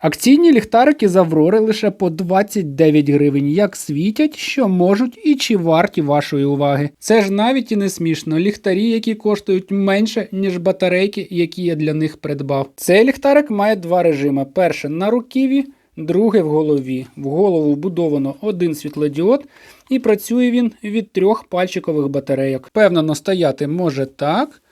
Акційні ліхтарики з Аврори лише по 29 гривень, як світять, що можуть і чи варті вашої уваги. Це ж навіть і не смішно. Ліхтарі, які коштують менше, ніж батарейки, які я для них придбав. Цей ліхтарик має два режими: перше на руківі, друге в голові. В голову вбудовано один світлодіод, і працює він від трьох пальчикових батарейок. Впевнено, стояти може так.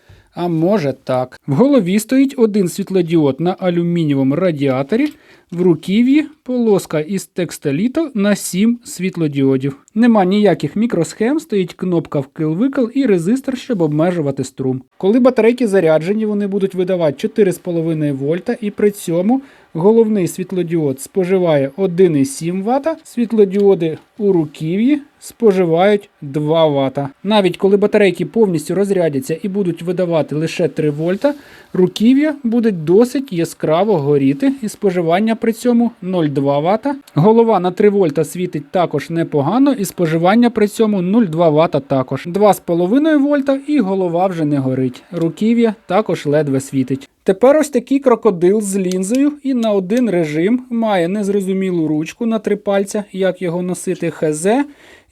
А може так. В голові стоїть один світлодіод на алюмінієвому радіаторі, в руків'ї полоска із текстоліту на 7 світлодіодів. Нема ніяких мікросхем, стоїть кнопка вкил-викил і резистор, щоб обмежувати струм. Коли батарейки заряджені, вони будуть видавати 4,5 вольта і при цьому головний світлодіод споживає 1,7 Вт, світлодіоди у руків'ї споживають 2 Вт. Навіть коли батарейки повністю розрядяться і будуть видавати лише 3 вольта, руків'я буде досить яскраво горіти і споживання при цьому 0,2 Вт. Голова на 3 вольта світить також непогано і споживання при цьому 0,2 Вт також. 2,5 вольта і голова вже не горить. Руків'я також ледве світить. Тепер ось такий крокодил з лінзою і на один режим має незрозумілу ручку на три пальця, як його носити хз,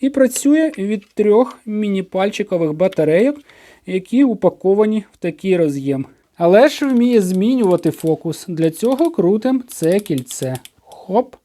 і працює від трьох міні-пальчикових батарейок, які упаковані в такий роз'єм. Але ж вміє змінювати фокус. Для цього крутим це кільце. Хоп,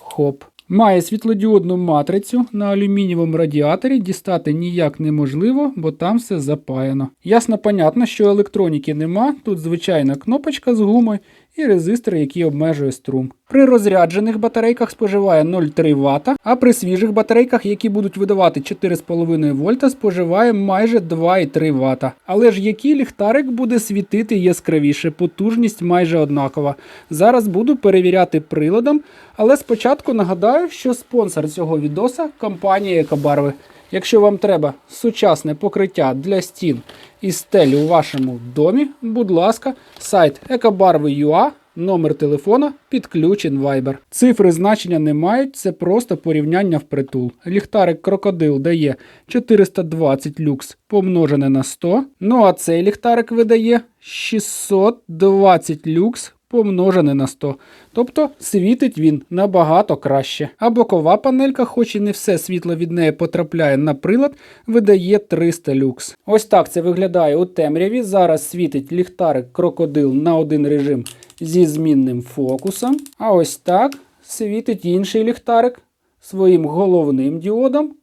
хоп. Має світлодіодну матрицю на алюмінієвому радіаторі дістати ніяк неможливо, бо там все запаяно. Ясно, понятно, що електроніки нема, тут звичайна кнопочка з гумою і резистор, який обмежує струм. При розряджених батарейках споживає 0,3 Вт, а при свіжих батарейках, які будуть видавати 4,5 вольта, споживає майже 2,3 Вт. Але ж який ліхтарик буде світити яскравіше, потужність майже однакова. Зараз буду перевіряти приладом, але спочатку нагадаю, що спонсор цього відоса компанія Екобарви. Якщо вам треба сучасне покриття для стін і стелі у вашому домі, будь ласка, сайт екобарви.ua, номер телефона підключен Viber. Цифри значення не мають, це просто порівняння впритул. Ліхтарик крокодил дає 420 люкс помножене на 100. Ну а цей ліхтарик видає 620 люкс помножене на 100. Тобто світить він набагато краще. А бокова панелька, хоч і не все світло від неї потрапляє на прилад, видає 300 люкс. Ось так це виглядає у темряві. Зараз світить ліхтарик крокодил на один режим зі змінним фокусом. А ось так світить інший ліхтарик своїм головним діодом.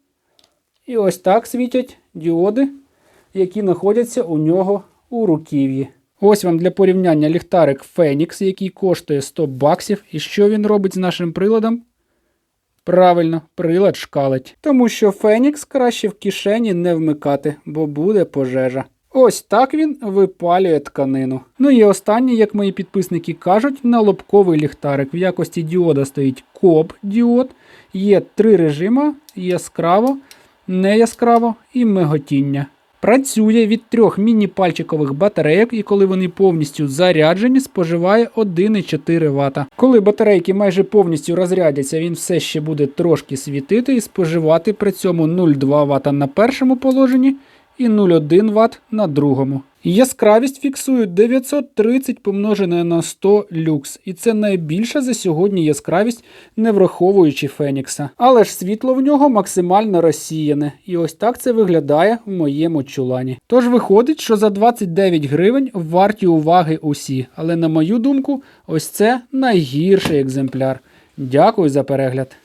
І ось так світять діоди, які знаходяться у нього у руків'ї. Ось вам для порівняння ліхтарик Phoenix, який коштує 100 баксів. І що він робить з нашим приладом? Правильно, прилад шкалить. Тому що Phoenix краще в кишені не вмикати, бо буде пожежа. Ось так він випалює тканину. Ну і останнє, як мої підписники кажуть, налобковий ліхтарик. В якості діода стоїть коп діод. Є три режима: яскраво, неяскраво і миготіння. Працює від трьох міні-пальчикових батарейок, і коли вони повністю заряджені, споживає 1,4 Вт. Коли батарейки майже повністю розрядяться, він все ще буде трошки світити і споживати при цьому 0,2 Вт на першому положенні і 0,1 Вт на другому. Яскравість фіксують 930 помножене на 100 люкс, і це найбільша за сьогодні яскравість, не враховуючи Фенікса. Але ж світло в нього максимально розсіяне, і ось так це виглядає в моєму чулані. Тож виходить, що за 29 гривень варті уваги усі, але на мою думку, ось це найгірший екземпляр. Дякую за перегляд.